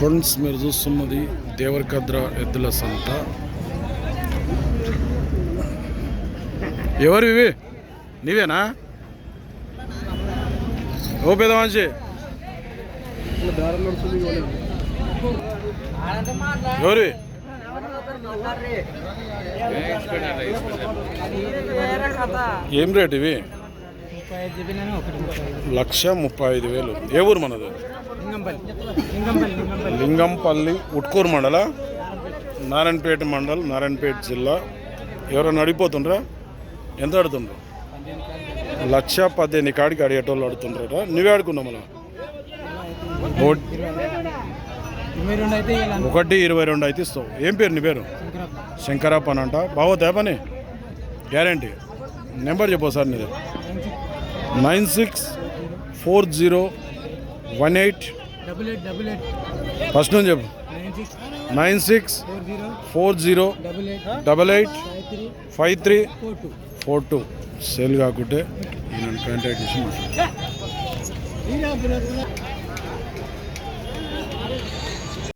Friends మీరు చూస్తున్నది దేవరకద్ర ఎద్దుల సంత. ఎవరు ఇవి? నీవేనా? ఓ పెద్ద మనిషి ఎవరివి ఏం రేట్ ఇవి? లక్ష ముప్పై ఐదు వేలు. ఏ ఊరు మనది? లింగంపల్లి. ఉట్కూరు మండల నారాయణపేట మండల్ నారాయణపేట జిల్లా. ఎవరైనా అడిగిపోతుండ్రా? ఎంత అడుతుండ్రు లక్ష పద్దెనిమిది కాడికి అడిగేటోళ్ళు అడుతుండ్రా నువ్వే ఆడుకున్నావు మనం ఒకటి ఇరవై రెండు అయితే ఇస్తావు. ఏం పేరు నీ పేరు? శంకరప్ప అని అంట బాగోతా పని? గ్యారంటీ. నెంబర్ చెప్పు సార్ నీది. Nine six four zero one eight first నుంచి చెప్పు. Nine six. Four zero. Double eight. Five three. Four two. Sale కాకుంటే నేను కాంటాక్ట్ చేసి.